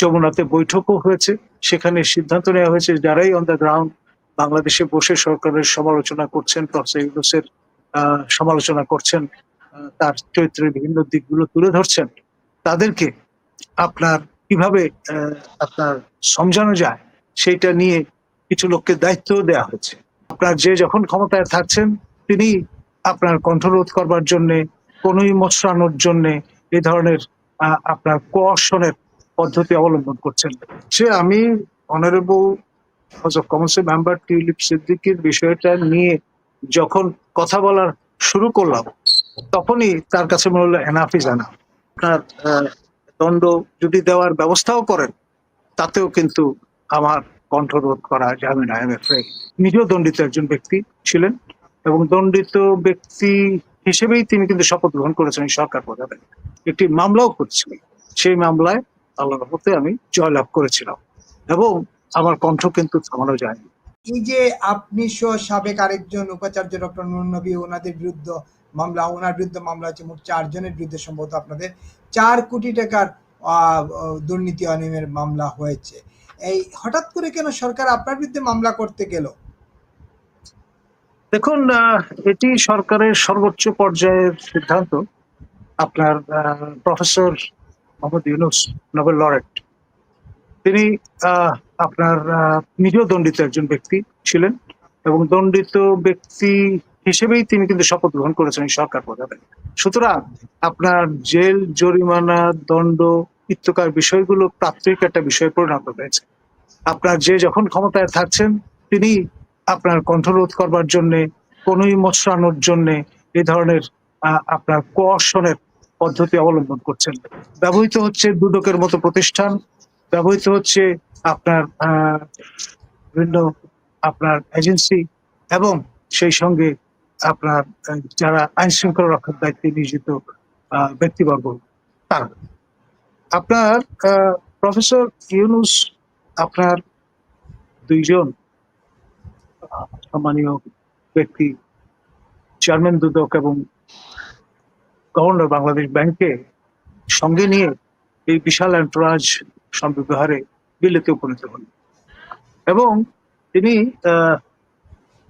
যমুনাতে বৈঠকও হয়েছে। সেখানে সিদ্ধান্ত নেওয়া হয়েছে যারাই অন দ্য গ্রাউন্ড বাংলাদেশে বসে সরকারের সমালোচনা করছেন প্রফেসর সমালোচনা করছেন তার চরিত্রের বিভিন্ন দিকগুলো তুলে ধরছেন, তাদেরকে আপনার কীভাবে আপনার সমঝানো যায় সেইটা নিয়ে কিছু লোককে দায়িত্ব দেওয়া হয়েছে। আপনার যে যখন ক্ষমতায় থাকছেন, তিনি আপনার কণ্ঠরোধ করবার জন্য, কোনোই মশরানোর জন্যে এই ধরনের আপনার কোঅর্শনের পদ্ধতি অবলম্বন করছেন। সে আমি অনারেবল হাউস অফ কমন্সের মেম্বার টিউলিপ সিদ্দিকির বিষয়টা নিয়ে যখন কথা বলার শুরু করলাম, তখনই তার কাছে মনে হলো এনাফ এনাফ আপনার দণ্ড যদি দেওয়ার ব্যবস্থাও করেন, তাতেও কিন্তু আমার কণ্ঠরোধ করা যাবে না এম নিজেও দণ্ডিত একজন ব্যক্তি ছিলেন এবং দণ্ডিত ব্যক্তি হিসেবেই তিনি কিন্তু শপথ গ্রহণ করেছেন সরকার প্রধানে একটি মামলাও করেছিলেন। সেই মামলায় আল্লাহ রহমতে আমি জয়লাভ করেছিলাম এবং আমার কণ্ঠ কিন্তু থামানো যায়নি। এই যে আপনি সহ সাবেক আরেকজন উপাচার্য ডক্টর নুর নবী ওনাদের বিরুদ্ধে মামলা ওনার বিরুদ্ধে মামলা হচ্ছে মোট চারজনের বিরুদ্ধে সম্ভবত আপনাদের চার কোটি টাকার দুর্নীতি অনিয়মের মামলা হয়েছে। এই হঠাৎ করে কেন সরকার আপনার বিরুদ্ধে মামলা করতে গেল? দেখুন এটি সরকারের সর্বোচ্চ পর্যায়ের সিদ্ধান্ত। আপনার professor Mohammad Yunus Nobel laureate. তিনি আপনার নিজেও দণ্ডিত একজন ব্যক্তি ছিলেন এবং দণ্ডিত ব্যক্তি হিসেবেই তিনি কিন্তু শপথ গ্রহণ করেছেন এই সরকার প্রধানে। সুতরাং আপনার জেল, জরিমানা, দণ্ড, ইত্যকার বিষয়গুলো প্রাথমিক একটা বিষয়ে পরিণত হয়েছে। আপনার যে যখন ক্ষমতায় থাকছেন, তিনি আপনার কণ্ঠরোধ করবার জন্যে, কোনোই মশরানোর জন্যে এই ধরনের আপনার কোঅর্শনের পদ্ধতি অবলম্বন করছেন। ব্যবহৃত হচ্ছে দুদকের মতো প্রতিষ্ঠান, ব্যবহৃত হচ্ছে আপনার বিভিন্ন আপনার এজেন্সি এবং সেই সঙ্গে আপনার যারা আইন শৃঙ্খলা রক্ষার দায়িত্বে নিয়োজিত ব্যক্তিবর্গ, তারা। আপনার প্রফেসর ইউনুস আপনার দুইজন সম্মানীয় ব্যক্তি, চেয়ারম্যান দুদক এবং গভর্নর বাংলাদেশ ব্যাংকে সঙ্গে নিয়ে এই বিশাল অ্যান্টরাজ সম্ব্যবহারে বিলেতে উপনীত হন। এবং তিনি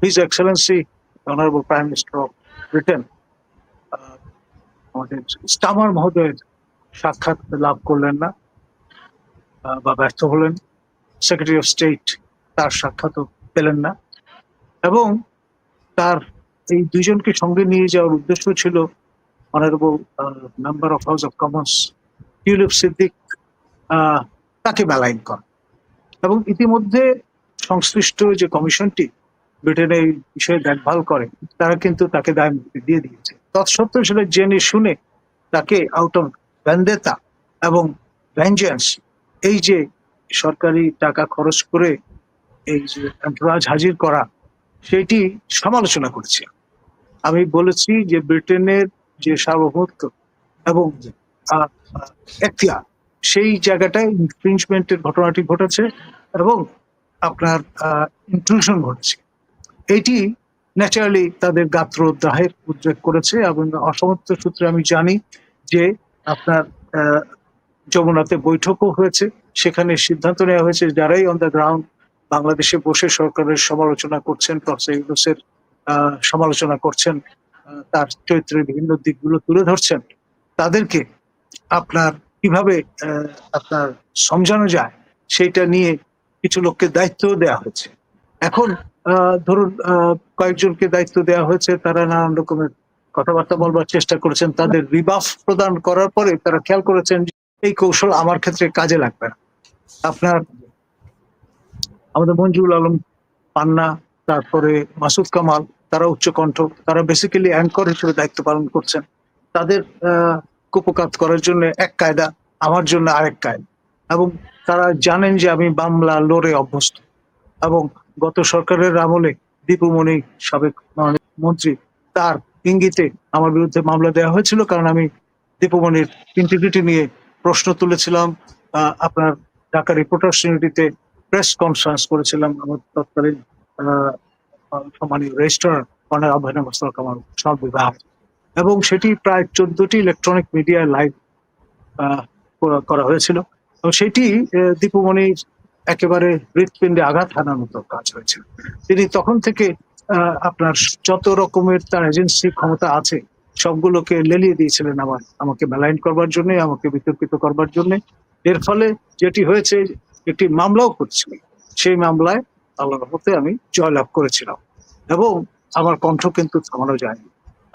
his excellency honourable prime minister of Britain আমাদের স্টামার মহোদয়ের সাক্ষাৎ লাভ করলেন না বা ব্যর্থ হলেন। সেক্রেটারি অফ স্টেট তার সাক্ষাৎও পেলেন না। এবং তার এই দুইজনকে সঙ্গে নিয়ে যাওয়ার উদ্দেশ্য ছিল honourable member of house of commerce Tulip Siddiq তাকে মেলাইন করা। এবং ইতিমধ্যে সংশ্লিষ্ট যে কমিশনটি ব্রিটেনে এই বিষয়ে দেখভাল করে, তারা কিন্তু তাকে দায় মুক্তি দিয়ে দিয়েছে। তৎসত্ত্বেও সেটা জেনে শুনে তাকে আউট অফ ভ্যান্ডেতা এবং ভেঞ্জেন্স এই যে সরকারি টাকা খরচ করে এই যে এন্টরাজ হাজির করা, সেটি সমালোচনা করেছে। আমি বলেছি যে ব্রিটেনের যে সার্বভৌমত্ব এবং এখতিয়ার সেই জায়গাটায় ইনফ্রিঞ্জমেন্টের ঘটনাটি ঘটেছে এবং আপনার ইনক্লুশন ঘটেছে। এটি ন্যাচারালি তাদের গাত্র দাহের উদ্রেক করেছে এবং অসমত্ব সূত্রে আমি জানি যে আপনার আহ, যমুনাতে বৈঠকও হয়েছে। সেখানে সিদ্ধান্ত নেওয়া হয়েছে যারাই অন দ্য গ্রাউন্ড বাংলাদেশে বসে সরকারের সমালোচনা করছেন প্রফেসর ইউনুসের সমালোচনা করছেন তার চরিত্রের বিভিন্ন দিকগুলো তুলে ধরছেন, তাদেরকে আপনার কীভাবে আপনার সমঝানো যায় সেইটা নিয়ে কিছু লোককে দায়িত্ব দেওয়া হয়েছে। এখন ধরুন কয়েকজনকে দায়িত্ব দেওয়া হয়েছে, তারা নানান রকমের কথাবার্তা বলবার চেষ্টা করেছেন, তাদের রিবাফ প্রদান করার পরে তারা খেয়াল করেছেন এই কৌশল আমার ক্ষেত্রে কাজে লাগবে না। আপনার আমাদের মঞ্জুরুল আলম পান্না, তারপরে মাসুদ কামাল তারা উচ্চকণ্ঠ তারা বেসিক্যালি অ্যাঙ্কর হিসেবে দায়িত্ব পালন করছেন। তাদের কুপকাত করার জন্য এক কায়দা, আমার জন্য আরেক কায়দা। এবং তারা জানেন যে আমি বাংলা লড়ে অভ্যস্ত। এবং গত সরকারের আমলে দীপুমণি সাবেক মন্ত্রী, তার ইঙ্গিতে আমার বিরুদ্ধে মামলা দেওয়া হয়েছিল কারণ আমি দীপুমণির ইন্টিগ্রিটি নিয়ে প্রশ্ন তুলেছিলাম আপনার ঢাকা রিপোর্টার্স ইউনিটিতে প্রেস কনফারেন্স করেছিলাম আমার তৎকালীন সম্মানীয় রেজিস্ট্রার অনার আহ্বান মোস্তফা কামাল সব বিভাগ। এবং সেটি প্রায় চোদ্দটি ইলেকট্রনিক মিডিয়ায় লাইভ করা হয়েছিল। এবং সেটি আহ, দীপুমণির একেবারে হৃৎপিণ্ডে আঘাত হানার মতো কাজ হয়েছিল। তিনি তখন থেকে আপনার যত রকমের তার এজেন্সি ক্ষমতা আছে সবগুলোকে লেলিয়ে দিয়েছিলেন আমার আমাকে মেলাইন করবার জন্য আমাকে বিতর্কিত করবার জন্য। এর ফলে যেটি হয়েছে একটি মামলাও করছিল। সেই মামলায় আল্লাহ রহমতে আমি জয়লাভ করেছিলাম। এবং আমার কণ্ঠ কিন্তু থামানো যায়নি।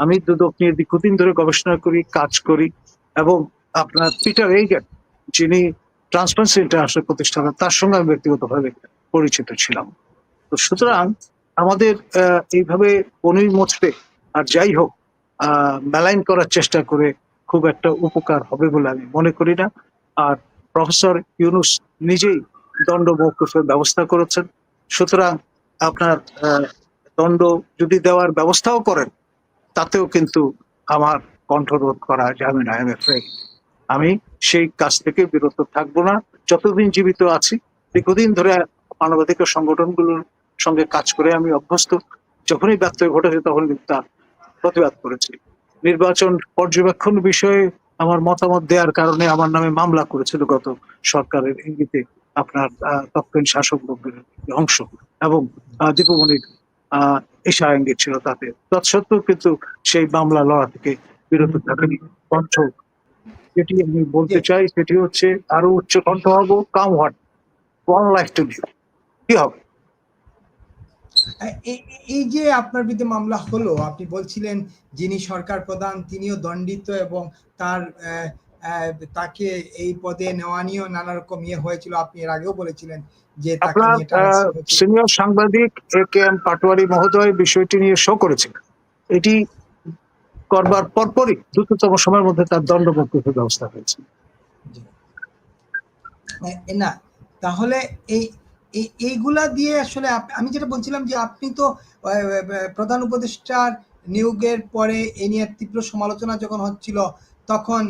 আমি দুদক নিয়ে দীর্ঘদিন ধরে গবেষণা করি, কাজ করি, এবং আপনার পিটার এইগেন যিনি ট্রান্সপারেন্সি ইন্টারন্যাশনাল প্রতিষ্ঠাতা, তার সঙ্গে আমি ব্যক্তিগতভাবে পরিচিত ছিলাম। তো সুতরাং আমাদের এইভাবে পনির মচতে আর যাই হোক মেলাইন করার চেষ্টা করে খুব একটা উপকার হবে বলে আমি মনে করি না। আর প্রফেসর ইউনুস নিজেই দণ্ড মৌকুফের ব্যবস্থা করেছেন। সুতরাং আপনার দণ্ড যদি দেওয়ার ব্যবস্থাও করেন, তাতেও কিন্তু আমার কণ্ঠরোধ করা যাবে না এম আমি সেই কাজ থেকে বিরত থাকব না। যতদিন জীবিত আছি, দীর্ঘদিন ধরে মানবাধিকার সংগঠনগুলোর সঙ্গে কাজ করে আমি অভ্যস্ত। যখনই ব্যত্যয় ঘটেছে, তখন কিন্তু তার প্রতিবাদ করেছি। নির্বাচন পর্যবেক্ষণ বিষয়ে আমার মতামত দেওয়ার কারণে আমার নামে মামলা করেছিল গত সরকারের ইঙ্গিতে। তৎকালীন শাসক লোকদের অংশ এবং দীপমণির ঈশা ইঙ্গিত ছিল তাতে। তৎসত্ত্বেও কিন্তু সেই মামলা লড়া থেকে বিরত থাকেনি। কণ্ঠ যেটি আমি বলতে চাই সেটি হচ্ছে আরও উচ্চ কণ্ঠ হব come what one life to live. কি হবে? এই যে আপনার বিরুদ্ধে মামলা হলো আপনি বলছিলেন যিনি সরকার প্রধান তিনিও দণ্ডিত এবং তার তাকে এই পদে নেওয়া নিয়েও নানা রকম ইয়ে হয়েছিল। আপনি এর আগেও বলেছিলেন যে আপনার। সিনিয়র সাংবাদিক এ কে এম পাটোয়ারি মহোদয় বিষয়টি নিয়ে শো করেছেন এটি করবার পরপরই দ্রুততম সময়ের মধ্যে তার ব্যবস্থা হয়েছে। না তাহলে এই এই- এইগুলা দিয়ে আসলে আমি যেটা বলছিলাম যে আপনি তো প্রধান উপদেষ্টার নিয়োগের পরে এ নিয়ে তীব্র সমালোচনা যখন হচ্ছিল তখন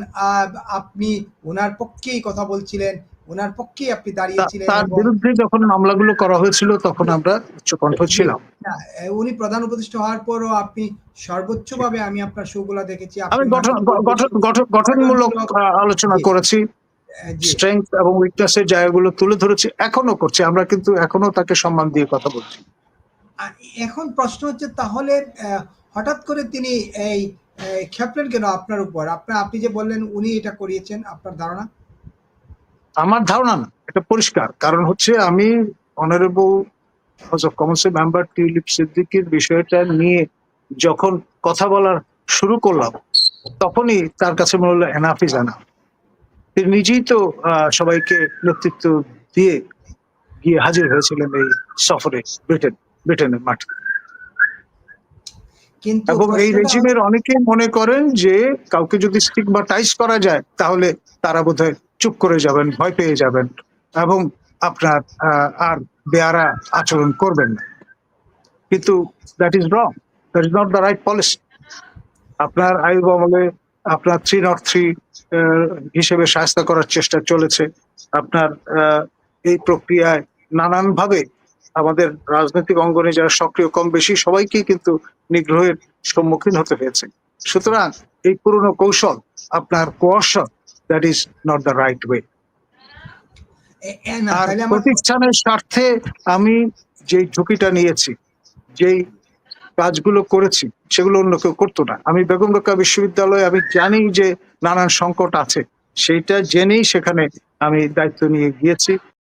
আপনি ওনার পক্ষেই কথা বলছিলেন ওনার পক্ষেই আপনি দাঁড়িয়েছিলেন তার বিরুদ্ধে যখন মামলাগুলো করা হয়েছিল তখন আমরা উচ্চকণ্ঠ ছিলাম না, উনি প্রধান উপদেষ্টা হওয়ার পরও আপনি সর্বোচ্চভাবে আমি আপনার শোগুলা দেখেছি। আমি গঠনমূলক আলোচনা করেছি। স্ট্রেংথ এবং উইকনেসের জায়গাগুলো তুলে ধরেছি। এখনও করছি। আমরা কিন্তু এখনও তাকে সম্মান দিয়ে কথা বলছি। আর এখন প্রশ্ন হচ্ছে তাহলে হঠাৎ করে তিনি এই খেপলেন কেন আপনার উপর? আপনার, আপনি যে বললেন উনি এটা করিয়েছেন, আপনার ধারণা? আমার ধারণা না, এটা পরিষ্কার। কারণ হচ্ছে আমি অনারেবল হাউস অফ কমন্সের মেম্বার টিউলিপ সিদ্দিকির বিষয়টা নিয়ে যখন কথা বলার শুরু করলাম, তখনই তার কাছে মনে হলো এনাফ এনাফ তিনি নিজেই তো সবাইকে নেতৃত্ব দিয়ে গিয়ে হাজির হয়েছিলেন এই সফরে ব্রিটেন, ব্রিটেনের মাঠে। কিন্তু এবং এই রেজিমের অনেকেই মনে করেন যে কাউকে যদি স্টিগমাটাইজ করা যায় তাহলে তারা বোধহয় চুপ করে যাবেন ভয় পেয়ে যাবেন এবং আপনার আর বেয়ারা আচরণ করবেন না। কিন্তু that is wrong that is not the right policy আপনার আয়ুব আমলে আপনার থ্রি নট থ্রি হিসেবে সাহায্য করার চেষ্টা চলেছে। আপনার আহ, এই প্রক্রিয়ায় নানানভাবে আমাদের রাজনৈতিক অঙ্গনে যারা সক্রিয় কম বেশি সবাইকেই কিন্তু নিগ্রহের সম্মুখীন হতে হয়েছে। সুতরাং এই পুরনো কৌশল আপনার question that is not the right way আর প্রতিষ্ঠানের স্বার্থে আমি যেই ঝুঁকিটা নিয়েছি যেই কাজগুলো করেছি সেগুলো অন্য কেউ করতো না। আমি বেগম রোকা বিশ্ববিদ্যালয়ে আমি জানি যে নানান সংকট আছে সেইটা জেনেই সেখানে আমি দায়িত্ব নিয়ে গিয়েছি।